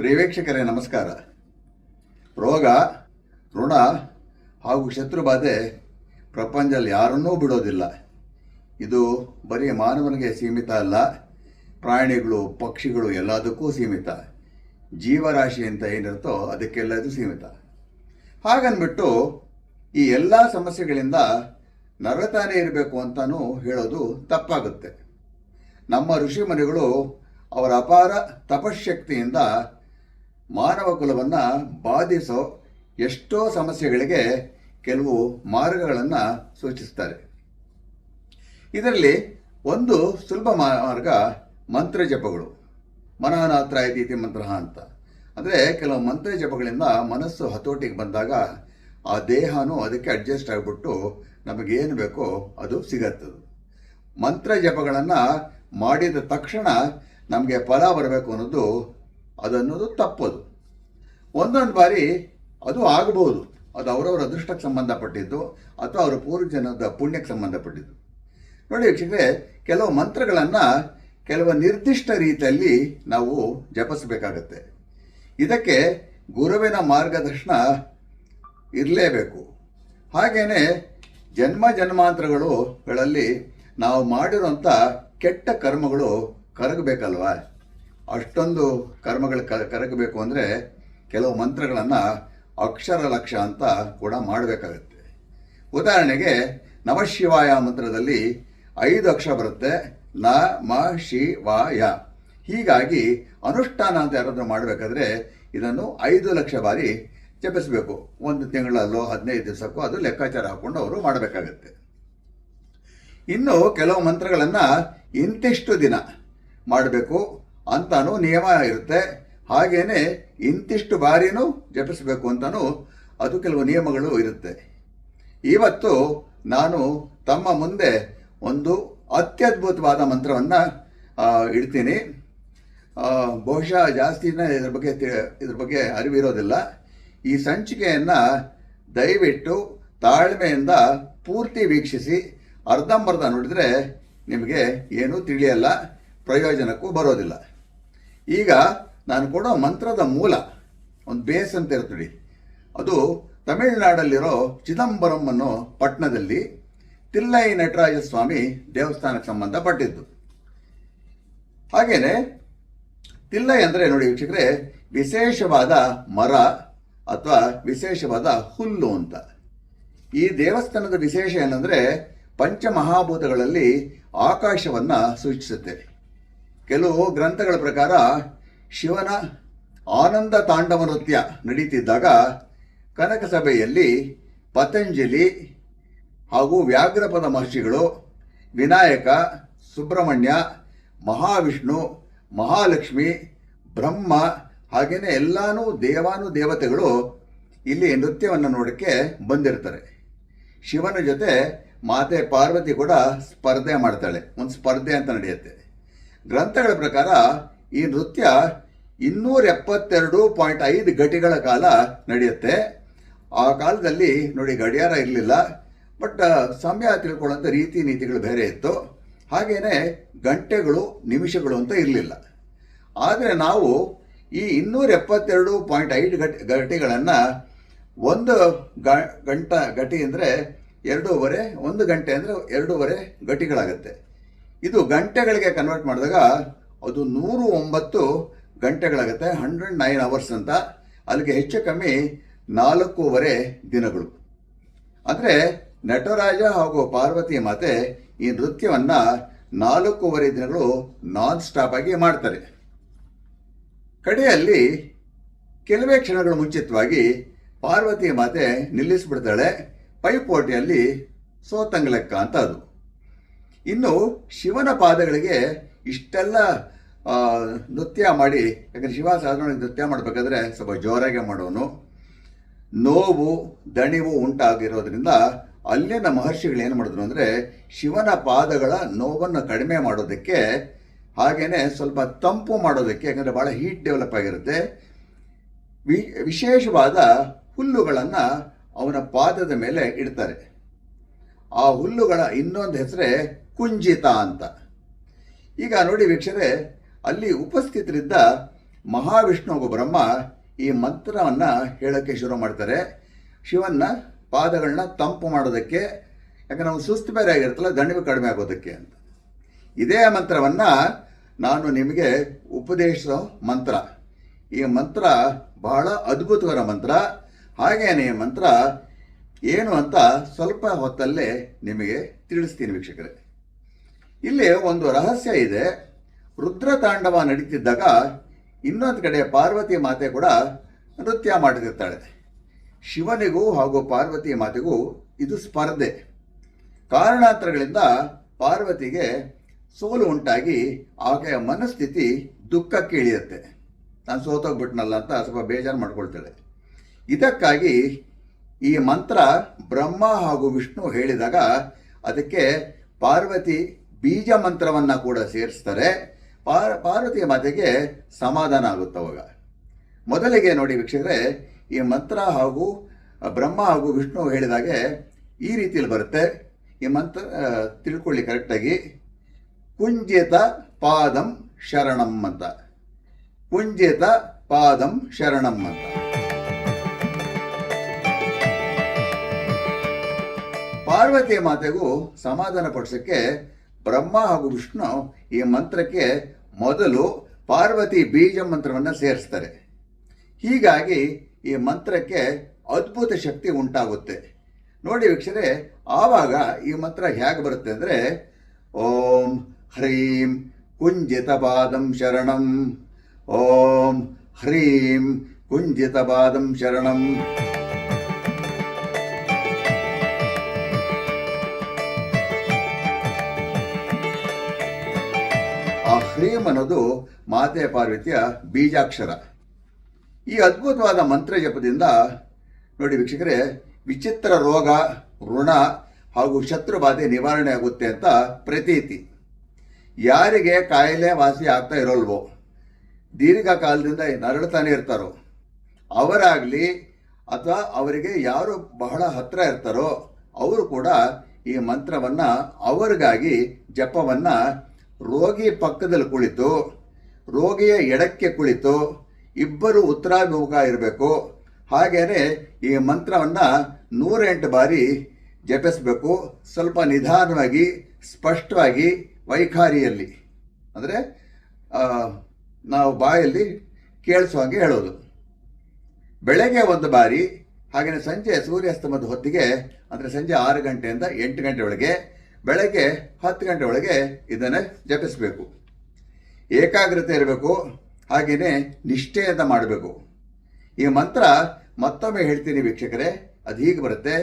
ಪ್ರಿಯ ನಮಸ್ಕಾರ. ರೋಗ, ಋಣ ಹಾಗೂ ಶತ್ರುಬಾಧೆ ಪ್ರಪಂಚದಲ್ಲಿ ಯಾರನ್ನೂ ಬಿಡೋದಿಲ್ಲ. ಇದು ಬರೀ ಮಾನವನಿಗೆ ಸೀಮಿತ ಅಲ್ಲ, ಪ್ರಾಣಿಗಳು, ಪಕ್ಷಿಗಳು ಎಲ್ಲದಕ್ಕೂ ಸೀಮಿತ. ಜೀವರಾಶಿ ಅಂತ ಏನಿರುತ್ತೋ ಅದಕ್ಕೆಲ್ಲದೂ ಸೀಮಿತ. ಹಾಗನ್ಬಿಟ್ಟು ಈ ಎಲ್ಲ ಸಮಸ್ಯೆಗಳಿಂದ ನರತಾನೇ ಇರಬೇಕು ಅಂತಲೂ ಹೇಳೋದು ತಪ್ಪಾಗುತ್ತೆ. ನಮ್ಮ ಋಷಿ ಮುನಿಗಳು ಅವರ ಅಪಾರ ತಪಶಕ್ತಿಯಿಂದ ಮಾನವ ಕುಲವನ್ನು ಬಾಧಿಸೋ ಎಷ್ಟೋ ಸಮಸ್ಯೆಗಳಿಗೆ ಕೆಲವು ಮಾರ್ಗಗಳನ್ನು ಸೂಚಿಸ್ತಾರೆ. ಇದರಲ್ಲಿ ಒಂದು ಸುಲಭ ಮಾರ್ಗ ಮಂತ್ರ ಜಪಗಳು. ಮನನಾತ್ರ ಮಂತ್ರ ಅಂತ. ಅಂದರೆ ಕೆಲವು ಮಂತ್ರ ಜಪಗಳಿಂದ ಮನಸ್ಸು ಹತೋಟಿಗೆ ಬಂದಾಗ ಆ ದೇಹನೂ ಅದಕ್ಕೆ ಅಡ್ಜಸ್ಟ್ ಆಗಿಬಿಟ್ಟು ನಮಗೇನು ಬೇಕೋ ಅದು ಸಿಗತ್ತದು. ಮಂತ್ರ ಜಪಗಳನ್ನು ಮಾಡಿದ ತಕ್ಷಣ ನಮಗೆ ಫಲ ಬರಬೇಕು ಅನ್ನೋದು ಅದನ್ನೋದು ತಪ್ಪದು. ಒಂದೊಂದು ಬಾರಿ ಅದು ಆಗಬಹುದು ಅದು ಅವರವರ ಅದೃಷ್ಟಕ್ಕೆ ಸಂಬಂಧಪಟ್ಟಿದ್ದು ಅಥವಾ ಅವರ ಪೂರ್ವಜನದ ಪುಣ್ಯಕ್ಕೆ ಸಂಬಂಧಪಟ್ಟಿದ್ದು. ನೋಡಿ ವೀಕ್ಷಕರೇ, ಕೆಲವು ಮಂತ್ರಗಳನ್ನು ಕೆಲವು ನಿರ್ದಿಷ್ಟ ರೀತಿಯಲ್ಲಿ ನಾವು ಜಪಿಸಬೇಕಾಗತ್ತೆ. ಇದಕ್ಕೆ ಗುರುವಿನ ಮಾರ್ಗದರ್ಶನ ಇರಲೇಬೇಕು. ಹಾಗೆಯೇ ಜನ್ಮ ಜನ್ಮಾಂತರಗಳುಗಳಲ್ಲಿ ನಾವು ಮಾಡಿರುವಂಥ ಕೆಟ್ಟ ಕರ್ಮಗಳು ಕರಗಬೇಕಲ್ವಾ? ಅಷ್ಟೊಂದು ಕರ್ಮಗಳು ಕರಗಬೇಕು ಅಂದರೆ ಕೆಲವು ಮಂತ್ರಗಳನ್ನು ಅಕ್ಷರ ಲಕ್ಷ ಅಂತ ಕೂಡ ಮಾಡಬೇಕಾಗತ್ತೆ. ಉದಾಹರಣೆಗೆ ನವಶಿವಾಯ ಮಂತ್ರದಲ್ಲಿ ಐದು ಅಕ್ಷರ ಬರುತ್ತೆ. ನ, ಮ, ಶಿ, ವ, ಯ. ಹೀಗಾಗಿ ಅನುಷ್ಠಾನ ಅಂತ ಯಾರಾದರೂ ಮಾಡಬೇಕಾದ್ರೆ ಇದನ್ನು ಐದು ಲಕ್ಷ ಬಾರಿ ಜಪಿಸಬೇಕು. ಒಂದು ತಿಂಗಳಲ್ಲೋ, ಹದಿನೈದು ದಿವಸಕ್ಕೋ ಅದು ಲೆಕ್ಕಾಚಾರ ಹಾಕ್ಕೊಂಡು ಅವರು ಮಾಡಬೇಕಾಗತ್ತೆ. ಇನ್ನು ಕೆಲವು ಮಂತ್ರಗಳನ್ನು ಇಂತಿಷ್ಟು ದಿನ ಮಾಡಬೇಕು. ಅಂತಾನು ನಿಯಮ ಇರುತ್ತೆ. ಹಾಗೇನೆ ಇಂತಿಷ್ಟು ಬಾರಿನೂ ಜಪಿಸಬೇಕು ಅಂತಾನು ಅದು ಕೆಲವು ನಿಯಮಗಳು ಇರುತ್ತೆ. ಇವತ್ತು ನಾನು ತಮ್ಮ ಮುಂದೆ ಒಂದು ಅತ್ಯದ್ಭುತವಾದ ಮಂತ್ರವನ್ನು ಇಡ್ತೀನಿ. ಬಹುಶಃ ಜಾಸ್ತಿನೇ ಇದ್ರ ಬಗ್ಗೆ ಇದ್ರ ಬಗ್ಗೆ ಅರಿವಿರೋದಿಲ್ಲ. ಈ ಸಂಚಿಕೆಯನ್ನು ದಯವಿಟ್ಟು ತಾಳ್ಮೆಯಿಂದ ಪೂರ್ತಿ ವೀಕ್ಷಿಸಿ. ಅರ್ಧಂಬರ್ಧ ನೋಡಿದರೆ ನಿಮಗೆ ಏನೂ ತಿಳಿಯಲ್ಲ, ಪ್ರಯೋಜನಕ್ಕೂ ಬರೋದಿಲ್ಲ. ಈಗ ನಾನು ಕೊಡೋ ಮಂತ್ರದ ಮೂಲ, ಒಂದು ಬೇಸ್ ಅಂತ ಇರ್ತದೆ. ಅದು ತಮಿಳುನಾಡಲ್ಲಿರೋ ಚಿದಂಬರಂ ಅನ್ನೋ ಪಟ್ಟಣದಲ್ಲಿ ತಿಲ್ಲೈ ನಟರಾಜ ಸ್ವಾಮಿ ದೇವಸ್ಥಾನಕ್ಕೆ ಸಂಬಂಧಪಟ್ಟಿದ್ದು. ಹಾಗೇನೆ, ತಿಲ್ಲೈ ಅಂದರೆ ನೋಡಿ ವೀಕ್ಷಕರೇ, ವಿಶೇಷವಾದ ಮರ ಅಥವಾ ವಿಶೇಷವಾದ ಹುಲ್ಲು ಅಂತ. ಈ ದೇವಸ್ಥಾನದ ವಿಶೇಷ ಏನಂದರೆ, ಪಂಚಮಹಾಭೂತಗಳಲ್ಲಿ ಆಕಾಶವನ್ನು ಸೂಚಿಸುತ್ತೆ. ಕೆಲವು ಗ್ರಂಥಗಳ ಪ್ರಕಾರ ಶಿವನ ಆನಂದ ತಾಂಡವ ನೃತ್ಯ ನಡೀತಿದ್ದಾಗ ಕನಕ ಸಭೆಯಲ್ಲಿ ಪತಂಜಲಿ ಹಾಗೂ ವ್ಯಾಘ್ರಪದ ಮಹರ್ಷಿಗಳು ವಿನಾಯಕ, ಸುಬ್ರಹ್ಮಣ್ಯ, ಮಹಾವಿಷ್ಣು, ಮಹಾಲಕ್ಷ್ಮಿ, ಬ್ರಹ್ಮ ಹಾಗೆಯೇ ಎಲ್ಲಾನು ದೇವಾನು ದೇವತೆಗಳು ಇಲ್ಲಿ ನೃತ್ಯವನ್ನು ನೋಡೋಕ್ಕೆ ಬಂದಿರ್ತಾರೆ. ಶಿವನ ಜೊತೆ ಮಾತೆ ಪಾರ್ವತಿ ಕೂಡ ಸ್ಪರ್ಧೆ ಮಾಡ್ತಾಳೆ. ಒಂದು ಸ್ಪರ್ಧೆ ಅಂತ ನಡೆಯುತ್ತೆ. ಗ್ರಂಥಗಳ ಪ್ರಕಾರ ಈ ನೃತ್ಯ ಇನ್ನೂರ ಎಪ್ಪತ್ತೆರಡು ಪಾಯಿಂಟ್ ಐದು ಗಟಿಗಳ ಕಾಲ ನಡೆಯುತ್ತೆ. ಆ ಕಾಲದಲ್ಲಿ ನೋಡಿ ಗಡಿಯಾರ ಇರಲಿಲ್ಲ, ಬಟ್ ಸಮಯ ತಿಳ್ಕೊಳ್ಳೋಂಥ ರೀತಿ ನೀತಿಗಳು ಬೇರೆ ಇತ್ತು. ಹಾಗೆಯೇ ಗಂಟೆಗಳು, ನಿಮಿಷಗಳು ಅಂತ ಇರಲಿಲ್ಲ. ಆದರೆ ನಾವು ಈ ಇನ್ನೂರ ಎಪ್ಪತ್ತೆರಡು ಪಾಯಿಂಟ್ ಐದು ಗಟ್, ಗಟಿಗಳನ್ನು ಒಂದು ಗ, ಗಂಟ, ಗಟಿ ಅಂದರೆ ಎರಡೂವರೆ, ಒಂದು ಗಂಟೆ ಅಂದರೆ ಎರಡೂವರೆ ಗಟಿಗಳಾಗತ್ತೆ. ಇದು ಗಂಟೆಗಳಿಗೆ ಕನ್ವರ್ಟ್ ಮಾಡಿದಾಗ ಅದು ನೂರು ಒಂಬತ್ತು ಗಂಟೆಗಳಾಗುತ್ತೆ ಹಂಡ್ರೆಡ್ ನೈನ್ ಅವರ್ಸ್ ಅಂತ. ಅಲ್ಲಿಗೆ ಹೆಚ್ಚು ಕಮ್ಮಿ ನಾಲ್ಕೂವರೆ ದಿನಗಳು. ಅಂದರೆ ನಟರಾಜ ಹಾಗೂ ಪಾರ್ವತಿ ಮಾತೆ ಈ ನೃತ್ಯವನ್ನು ನಾಲ್ಕೂವರೆ ದಿನಗಳು ನಾನ್ ಸ್ಟಾಪ್ ಆಗಿ ಮಾಡ್ತಾರೆ. ಕಡೆಯಲ್ಲಿ ಕೆಲವೇ ಕ್ಷಣಗಳು ಮುಂಚಿತವಾಗಿ ಪಾರ್ವತಿ ಮಾತೆ ನಿಲ್ಲಿಸಿಬಿಡ್ತಾಳೆ, ಪೈಪೋಟಿಯಲ್ಲಿ ಸೋತಂಗ್ಲೆಕ್ಕ ಅಂತ ಅದು. ಇನ್ನು ಶಿವನ ಪಾದಗಳಿಗೆ ಇಷ್ಟೆಲ್ಲ ನೃತ್ಯ ಮಾಡಿ, ಯಾಕಂದರೆ ಶಿವ ಸಾಧಾರಣ ನೃತ್ಯ ಮಾಡಬೇಕಾದ್ರೆ ಸ್ವಲ್ಪ ಜೋರಾಗೆ ಮಾಡೋನು. ನೋವು, ದಣಿವು ಉಂಟಾಗಿರೋದ್ರಿಂದ ಅಲ್ಲಿನ ಮಹರ್ಷಿಗಳು ಏನು ಮಾಡಿದ್ರು ಅಂದರೆ ಶಿವನ ಪಾದಗಳ ನೋವನ್ನು ಕಡಿಮೆ ಮಾಡೋದಕ್ಕೆ ಹಾಗೆಯೇ ಸ್ವಲ್ಪ ತಂಪು ಮಾಡೋದಕ್ಕೆ, ಯಾಕಂದರೆ ಭಾಳ ಹೀಟ್ ಡೆವಲಪ್ ಆಗಿರುತ್ತೆ, ವಿ, ವಿಶೇಷವಾದ ಹುಲ್ಲುಗಳನ್ನು ಅವನ ಪಾದದ ಮೇಲೆ ಇಡ್ತಾರೆ. ಆ ಹುಲ್ಲುಗಳ ಇನ್ನೊಂದು ಹೆಸರೇ ಕುಂಜಿತ ಅಂತ. ಈಗ ನೋಡಿ ವೀಕ್ಷರೇ, ಅಲ್ಲಿ ಉಪಸ್ಥಿತರಿದ್ದ ಮಹಾವಿಷ್ಣು ಬ್ರಹ್ಮ ಈ ಮಂತ್ರವನ್ನು ಹೇಳೋಕ್ಕೆ ಶುರು ಮಾಡ್ತಾರೆ. ಶಿವನ್ನ ಪಾದಗಳನ್ನ ತಂಪು ಮಾಡೋದಕ್ಕೆ, ಯಾಕಂದ್ರೆ ನಾವು ಸುಸ್ತು ಬೇರೆ ಆಗಿರ್ತಲ್ಲ ದಣಿವು ಕಡಿಮೆ ಆಗೋದಕ್ಕೆ ಅಂತ. ಇದೇ ಮಂತ್ರವನ್ನು ನಾನು ನಿಮಗೆ ಉಪದೇಶಿಸೋ ಮಂತ್ರ. ಈ ಮಂತ್ರ ಬಹಳ ಅದ್ಭುತಕರ ಮಂತ್ರ. ಹಾಗೇನೆ ಈ ಮಂತ್ರ ಏನು ಅಂತ ಸ್ವಲ್ಪ ಹೊತ್ತಲ್ಲೇ ನಿಮಗೆ ತಿಳಿಸ್ತೀನಿ ವೀಕ್ಷಕರೇ. ಇಲ್ಲಿ ಒಂದು ರಹಸ್ಯ ಇದೆ. ರುದ್ರ ತಾಂಡವ ನಡೀತಿದ್ದಾಗ ಇನ್ನೊಂದು ಕಡೆ ಪಾರ್ವತಿ ಮಾತೆ ಕೂಡ ನೃತ್ಯ ಮಾಡುತ್ತಿರ್ತಾಳೆ ಶಿವನಿಗೂ ಹಾಗೂ ಪಾರ್ವತಿ ಮಾತೆಗೂ ಇದು ಸ್ಪರ್ಧೆ. ಕಾರಣಾಂತರಗಳಿಂದ ಪಾರ್ವತಿಗೆ ಸೋಲು ಉಂಟಾಗಿ ಆಕೆಯ ಮನಸ್ಥಿತಿ ದುಃಖಕ್ಕೆ ಇಳಿಯುತ್ತೆ. ನಾನು ಸೋತೋಗ್ಬಿಟ್ನಲ್ಲ ಅಂತ ಸ್ವಲ್ಪ ಬೇಜಾರು ಮಾಡ್ಕೊಳ್ತಾಳೆ. ಇದಕ್ಕಾಗಿ ಈ ಮಂತ್ರ ಬ್ರಹ್ಮ ಹಾಗೂ ವಿಷ್ಣು ಹೇಳಿದಾಗ ಅದಕ್ಕೆ ಪಾರ್ವತಿ ಬೀಜ ಮಂತ್ರವನ್ನು ಕೂಡ ಸೇರಿಸ್ತಾರೆ. ಪಾರ್, ಪಾರ್ವತಿಯ ಮಾತೆಗೆ ಸಮಾಧಾನ ಆಗುತ್ತೆ ಅವಾಗ. ಮೊದಲಿಗೆ ನೋಡಿ ವೀಕ್ಷಕರೇ, ಈ ಮಂತ್ರ ಹಾಗೂ ಬ್ರಹ್ಮ ಹಾಗೂ ವಿಷ್ಣು ಹೇಳಿದಾಗೆ ಈ ರೀತಿಯಲ್ಲಿ ಬರುತ್ತೆ. ಈ ಮಂತ್ರ ತಿಳ್ಕೊಳ್ಳಿ ಕರೆಕ್ಟಾಗಿ. ಕುಂಜಿತ ಪಾದಂ ಶರಣಂ ಅಂತ. ಕುಂಜಿತ ಪಾದಂ ಶರಣಂ ಅಂತ. ಪಾರ್ವತಿಯ ಮಾತೆಗೂ ಸಮಾಧಾನ ಪಡಿಸೋಕ್ಕೆ ಬ್ರಹ್ಮ ಹಾಗೂ ವಿಷ್ಣು ಈ ಮಂತ್ರಕ್ಕೆ ಮೊದಲು ಪಾರ್ವತಿ ಬೀಜ ಮಂತ್ರವನ್ನು ಸೇರಿಸ್ತಾರೆ. ಹೀಗಾಗಿ ಈ ಮಂತ್ರಕ್ಕೆ ಅದ್ಭುತ ಶಕ್ತಿ ಉಂಟಾಗುತ್ತೆ. ನೋಡಿ ವೀಕ್ಷರೇ, ಆವಾಗ ಈ ಮಂತ್ರ ಹೇಗೆ ಬರುತ್ತೆ ಅಂದರೆ, ಓಂ ಹ್ರೀಂ ಕುಂಜಿತಪಾದಂ ಶರಣಂ, ಓಂ ಹ್ರೀಂ ಕುಂಜಿತಪಾದಂ ಶರಣಂ. ಅನ್ನೋದು ಮಾತೆ ಪಾರ್ವತಿಯ ಬೀಜಾಕ್ಷರ. ಈ ಅದ್ಭುತವಾದ ಮಂತ್ರ ಜಪದಿಂದ ನೋಡಿ ವೀಕ್ಷಕರೇ, ವಿಚಿತ್ರ ರೋಗ, ಋಣ ಹಾಗೂ ಶತ್ರು ಬಾಧೆ ನಿವಾರಣೆ ಆಗುತ್ತೆ ಅಂತ ಪ್ರತೀತಿ. ಯಾರಿಗೆ ಕಾಯಿಲೆ ವಾಸಿ ಆಗ್ತಾ ಇರೋಲ್ವೋ, ದೀರ್ಘಕಾಲದಿಂದ ನರಳುತ್ತಾನೆ ಇರ್ತಾರೋ, ಅವರಾಗಲಿ ಅಥವಾ ಅವರಿಗೆ ಯಾರು ಬಹಳ ಹತ್ರ ಇರ್ತಾರೋ, ಅವರು ಕೂಡ ಈ ಮಂತ್ರವನ್ನು ಅವರಿಗಾಗಿ ಜಪವನ್ನು ರೋಗಿ ಪಕ್ಕದಲ್ಲಿ ಕುಳಿತು, ರೋಗಿಯ ಎಡಕ್ಕೆ ಕುಳಿತು ಇಬ್ಬರು ಉತ್ತರಾಭಿಮುಖ ಇರಬೇಕು. ಹಾಗೆಯೇ ಈ ಮಂತ್ರವನ್ನು ನೂರೆಂಟು ಬಾರಿ ಜಪಿಸಬೇಕು. ಸ್ವಲ್ಪ ನಿಧಾನವಾಗಿ, ಸ್ಪಷ್ಟವಾಗಿ, ವೈಖಾರಿಯಲ್ಲಿ. ಅಂದರೆ ನಾವು ಬಾಯಲ್ಲಿ ಕೇಳಿಸುವಂಗೆ ಹೇಳೋದು. ಬೆಳಗ್ಗೆ ಒಂದು ಬಾರಿ ಹಾಗೆಯೇ ಸಂಜೆ ಸೂರ್ಯಾಸ್ತಮದ ಹೊತ್ತಿಗೆ, ಅಂದರೆ ಸಂಜೆ ಆರು ಗಂಟೆಯಿಂದ ಎಂಟು ಗಂಟೆ ಒಳಗೆ ಬೆಳಗ್ಗೆ ಹತ್ತು ಗಂಟೆ ಒಳಗೆ ಇದನ್ನು ಜಪಿಸಬೇಕು. ಏಕಾಗ್ರತೆ ಇರಬೇಕು ಹಾಗೆಯೇ ನಿಷ್ಠೆಯಿಂದ ಮಾಡಬೇಕು. ಈ ಮಂತ್ರ ಮತ್ತೊಮ್ಮೆ ಹೇಳ್ತೀನಿ ವೀಕ್ಷಕರೇ, ಅದು ಹೀಗೆ ಬರುತ್ತೆ.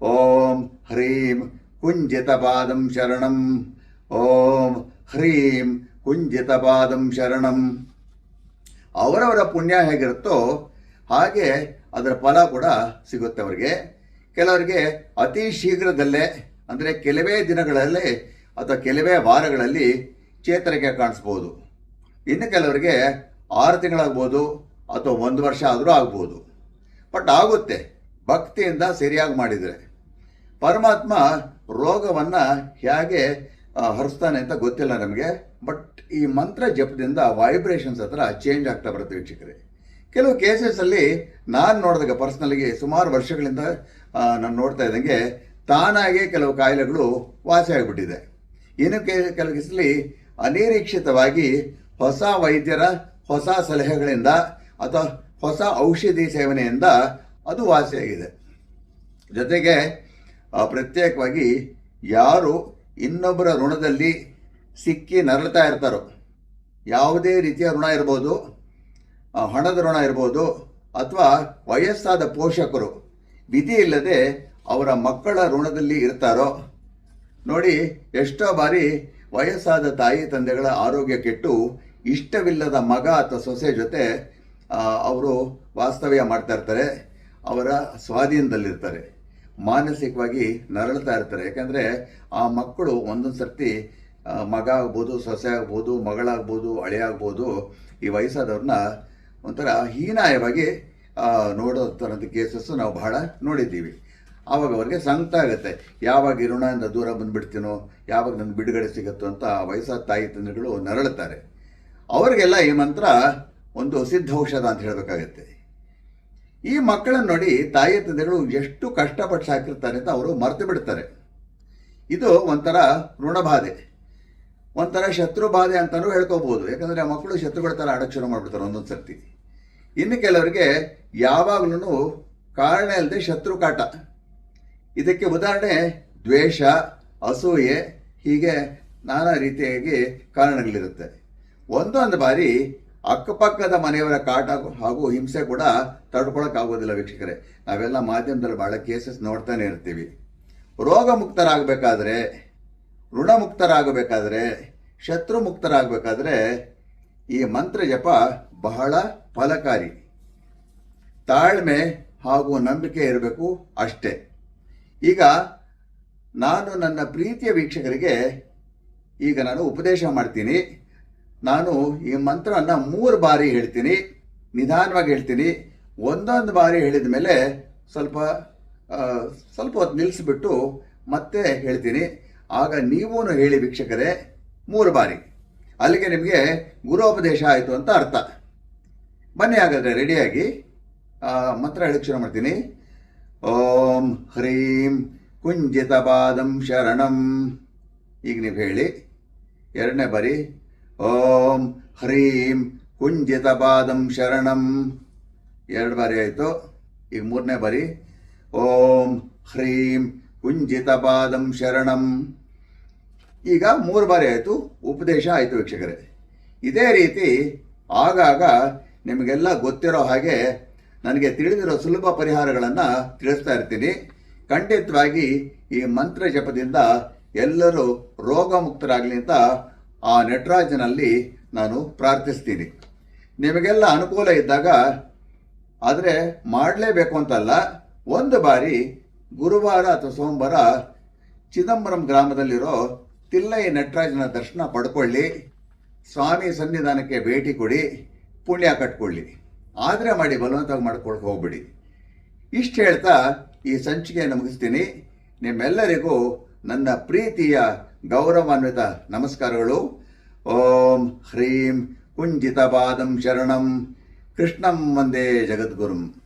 ಓಂ ಹ್ರೀಂ ಕುಂಜಿತಪಾದಂ ಶರಣಂ. ಓಂ ಹ್ರೀಂ ಕುಂಜಿತಪಾದಂ ಶರಣಂ. ಅವರವರ ಪುಣ್ಯ ಹೇಗಿರುತ್ತೋ ಹಾಗೆ ಅದರ ಫಲ ಕೂಡ ಸಿಗುತ್ತೆ ಅವರಿಗೆ. ಕೆಲವರಿಗೆ ಅತಿ ಶೀಘ್ರದಲ್ಲೇ ಅಂದರೆ ಕೆಲವೇ ದಿನಗಳಲ್ಲಿ ಅಥವಾ ಕೆಲವೇ ವಾರಗಳಲ್ಲಿ ಚೇತರಿಕೆ ಕಾಣಿಸ್ಬೋದು. ಇನ್ನು ಕೆಲವರಿಗೆ ಆರು ತಿಂಗಳಾಗ್ಬೋದು ಅಥವಾ ಒಂದು ವರ್ಷ ಆದರೂ ಆಗ್ಬೋದು. ಬಟ್ ಆಗುತ್ತೆ. ಭಕ್ತಿಯಿಂದ ಸರಿಯಾಗಿ ಮಾಡಿದರೆ. ಪರಮಾತ್ಮ ರೋಗವನ್ನು ಹೇಗೆ ಹರಿಸ್ತಾನೆ ಅಂತ ಗೊತ್ತಿಲ್ಲ ನಮಗೆ. ಬಟ್ ಈ ಮಂತ್ರ ಜಪದಿಂದ ವೈಬ್ರೇಷನ್ಸ್ ಹತ್ರ ಚೇಂಜ್ ಆಗ್ತಾ ಬರುತ್ತೆ ವೀಕ್ಷಕರೇ. ಕೆಲವು ಕೇಸಸಲ್ಲಿ ನಾನು ನೋಡಿದಾಗ ಪರ್ಸ್ನಲ್ಗೆ ಸುಮಾರು ವರ್ಷಗಳಿಂದ ನಾನು ನೋಡ್ತಾ ಇದ್ದಂಗೆ ತಾನಾಗೇ ಕೆಲವು ಕಾಯಿಲೆಗಳು ವಾಸಿಯಾಗಿಬಿಟ್ಟಿದೆ. ಏನು ಕೆಲವು ಅನಿರೀಕ್ಷಿತವಾಗಿ ಹೊಸ ವೈದ್ಯರ ಹೊಸ ಸಲಹೆಗಳಿಂದ ಅಥವಾ ಹೊಸ ಔಷಧಿ ಸೇವನೆಯಿಂದ ಅದು ವಾಸಿಯಾಗಿದೆ. ಜೊತೆಗೆ ಪ್ರತ್ಯೇಕವಾಗಿ ಯಾರು ಇನ್ನೊಬ್ಬರ ಋಣದಲ್ಲಿ ಸಿಕ್ಕಿ ನರಳ್ತಾ ಇರ್ತಾರೋ, ಯಾವುದೇ ರೀತಿಯ ಋಣ ಇರ್ಬೋದು ಹಣದ ಋಣ ಇರ್ಬೋದು, ಅಥವಾ ವಯಸ್ಸಾದ ಪೋಷಕರು, ವಿಧಿ ಇಲ್ಲದೆ ಅವರ ಮಕ್ಕಳ ಋಣದಲ್ಲಿ ಇರ್ತಾರೋ? ನೋಡಿ, ಎಷ್ಟೋ ಬಾರಿ ವಯಸ್ಸಾದ ತಾಯಿ ತಂದೆಗಳ ಆರೋಗ್ಯ ಕೆಟ್ಟು ಇಷ್ಟವಿಲ್ಲದ ಮಗ ಅಥವಾ ಸೊಸೆ ಜೊತೆ ಅವರು ವಾಸ್ತವ್ಯ ಮಾಡ್ತಾ ಇರ್ತಾರೆ, ಅವರ ಸ್ವಾಧೀನದಲ್ಲಿರ್ತಾರೆ. ಮಾನಸಿಕವಾಗಿ ನರಳ್ತಾ ಇರ್ತಾರೆ. ಯಾಕಂದರೆ ಆ ಮಕ್ಕಳು ಒಂದೊಂದು ಸರ್ತಿ ಮಗ ಆಗ್ಬೋದು, ಸೊಸೆ ಆಗ್ಬೋದು, ಮಗಳಾಗ್ಬೋದು ಹಳೆ ಆಗ್ಬೋದು ಈ ವಯಸ್ಸಾದವ್ರನ್ನ ಒಂಥರ ಹೀನಾಯವಾಗಿ ನೋಡೋ ಥರದ ಕೇಸಸ್ಸು ನಾವು ಬಹಳ ನೋಡಿದ್ದೀವಿ. ಆವಾಗ ಅವ್ರಿಗೆ ಸಂಕಟ ಆಗುತ್ತೆ. ಯಾವಾಗ ಈ ಋಣದಿಂದ ದೂರ ಬಂದುಬಿಡ್ತೀನೋ, ಯಾವಾಗ ನನ್ನ ಬಿಡುಗಡೆ ಸಿಗುತ್ತೋ ಅಂತ ವಯಸ್ಸಾದ ತಾಯಿ ತಂದೆಗಳು ನರಳುತ್ತಾರೆ. ಅವರಿಗೆಲ್ಲ ಈ ಮಂತ್ರ ಒಂದು ಸಿದ್ಧ ಔಷಧ ಅಂತ ಹೇಳಬೇಕಾಗತ್ತೆ. ಈ ಮಕ್ಕಳನ್ನು ನೋಡಿ ತಾಯಿ ತಂದೆಗಳು ಎಷ್ಟು ಕಷ್ಟಪಟ್ಟು ಸಾಕಿರ್ತಾರೆ ಅಂತ ಅವರು ಮರೆತು ಬಿಡ್ತಾರೆ. ಇದು ಒಂಥರ ಋಣಬಾಧೆ. ಒಂಥರ ಶತ್ರು ಬಾಧೆ ಅಂತಲೂ ಹೇಳ್ಕೋಬೋದು. ಯಾಕಂದರೆ ಆ ಮಕ್ಕಳು ಶತ್ರುಗಳ ಥರ ಆಡೋಕ್ಕೆ ಶುರು ಮಾಡಿಬಿಡ್ತಾರೆ ಒಂದೊಂದು ಸರ್ತಿ. ಇನ್ನು ಕೆಲವರಿಗೆ ಯಾವಾಗಲೂ ಕಾರಣ ಇಲ್ಲದೆ ಶತ್ರು ಕಾಟ ಇದಕ್ಕೆ ಉದಾಹರಣೆ ದ್ವೇಷ, ಅಸೂಯೆ, ಹೀಗೆ ನಾನಾ ರೀತಿಯಾಗಿ ಕಾರಣಗಳಿರುತ್ತೆ. ಒಂದೊಂದು ಬಾರಿ ಅಕ್ಕಪಕ್ಕದ ಮನೆಯವರ ಕಾಟ ಹಾಗೂ ಹಿಂಸೆ ಕೂಡ ತಡ್ಕೊಳಕ್ಕಾಗೋದಿಲ್ಲ ವೀಕ್ಷಕರೇ. ನಾವೆಲ್ಲ ಮಾಧ್ಯಮದಲ್ಲಿ ಭಾಳ ಕೇಸಸ್ ನೋಡ್ತಾನೆ ಇರ್ತೀವಿ. ರೋಗ ಮುಕ್ತರಾಗಬೇಕಾದ್ರೆ ಋಣಮುಕ್ತರಾಗಬೇಕಾದ್ರೆ ಶತ್ರು ಮುಕ್ತರಾಗಬೇಕಾದ್ರೆ ಈ ಮಂತ್ರ ಜಪ ಬಹಳ ಫಲಕಾರಿ. ತಾಳ್ಮೆ ಹಾಗೂ ನಂಬಿಕೆ ಇರಬೇಕು ಅಷ್ಟೇ. ಈಗ ನಾನು ನನ್ನ ಪ್ರೀತಿಯ ವೀಕ್ಷಕರಿಗೆ ಈಗ ನಾನು ಉಪದೇಶ ಮಾಡ್ತೀನಿ. ನಾನು ಈ ಮಂತ್ರವನ್ನು ಮೂರು ಬಾರಿ ಹೇಳ್ತೀನಿ. ನಿಧಾನವಾಗಿ ಹೇಳ್ತೀನಿ. ಒಂದೊಂದು ಬಾರಿ ಹೇಳಿದ ಮೇಲೆ ಸ್ವಲ್ಪ ಸ್ವಲ್ಪ ಹೊತ್ತು ನಿಲ್ಲಿಸ್ಬಿಟ್ಟು ಮತ್ತೆ ಹೇಳ್ತೀನಿ. ಆಗ ನೀವೂ ಹೇಳಿ ವೀಕ್ಷಕರೇ, ಮೂರು ಬಾರಿ. ಅಲ್ಲಿಗೆ ನಿಮಗೆ ಗುರೋಪದೇಶ ಆಯಿತು ಅಂತ ಅರ್ಥ. ಬನ್ನಿ ಹಾಗಾದರೆ ರೆಡಿಯಾಗಿ ಮಂತ್ರ ಹೇಳಕ್ಕೆ ಶುರು ಮಾಡ್ತೀನಿ. ಓಂ ಹ್ರೀಂ ಕುಂಜಿತಪಾದಂ ಶರಣಂ. ಈಗ ನೀವು ಹೇಳಿ. ಎರಡನೇ ಬಾರಿ. ಓಂ ಹ್ರೀಂ ಕುಂಜಿತ ಪಾದಂ ಶರಣಂ. ಎರಡು ಬಾರಿ ಆಯಿತು. ಈಗ ಮೂರನೇ ಬಾರಿ. ಓಂ ಹ್ರೀಂ ಕುಂಜಿತಪಾದಂ ಶರಣಂ. ಈಗ ಮೂರು ಬಾರಿ ಆಯಿತು. ಉಪದೇಶ ಆಯಿತು ವೀಕ್ಷಕರೇ. ಇದೇ ರೀತಿ ಆಗಾಗ ನಿಮಗೆಲ್ಲ ಗೊತ್ತಿರೋ ಹಾಗೆ ನನಗೆ ತಿಳಿದಿರೋ ಸುಲಭ ಪರಿಹಾರಗಳನ್ನು ತಿಳಿಸ್ತಾ ಇರ್ತೀನಿ. ಖಂಡಿತವಾಗಿ ಈ ಮಂತ್ರ ಜಪದಿಂದ ಎಲ್ಲರೂ ರೋಗ ಮುಕ್ತರಾಗಲಿ ಅಂತ ಆ ನಟರಾಜನಲ್ಲಿ ನಾನು ಪ್ರಾರ್ಥಿಸ್ತೀನಿ. ನಿಮಗೆಲ್ಲ ಅನುಕೂಲ ಇದ್ದಾಗ, ಆದರೆ ಮಾಡಲೇಬೇಕು ಅಂತಲ್ಲ. ಒಂದು ಬಾರಿ ಗುರುವಾರ ಅಥವಾ ಸೋಮವಾರ ಚಿದಂಬರಂ ಗ್ರಾಮದಲ್ಲಿರೋ ತಿಲ್ಲೈ ನಟರಾಜನ ದರ್ಶನ ಪಡ್ಕೊಳ್ಳಿ. ಸ್ವಾಮಿ ಸನ್ನಿಧಾನಕ್ಕೆ ಭೇಟಿ ಕೊಡಿ. ಪುಣ್ಯ ಕಟ್ಕೊಳ್ಳಿ. ಆದರೆ ಮಾಡಿ ಬಲವಂತವಾಗಿ ಮಾಡ್ಕೊಳಕ್ಕೆ ಹೋಗ್ಬಿಡಿ. ಇಷ್ಟು ಹೇಳ್ತಾ ಈ ಸಂಚಿಕೆಯನ್ನು ಮುಗಿಸ್ತೀನಿ. ನಿಮ್ಮೆಲ್ಲರಿಗೂ ನನ್ನ ಪ್ರೀತಿಯ ಗೌರವಾನ್ವಿತ ನಮಸ್ಕಾರಗಳು. ಓಂ ಹ್ರೀಂ ಕುಂಜಿತಪಾದಂ ಶರಣಂ ಕೃಷ್ಣಂ ಒಂದೇ ಜಗದ್ಗುರುಂ.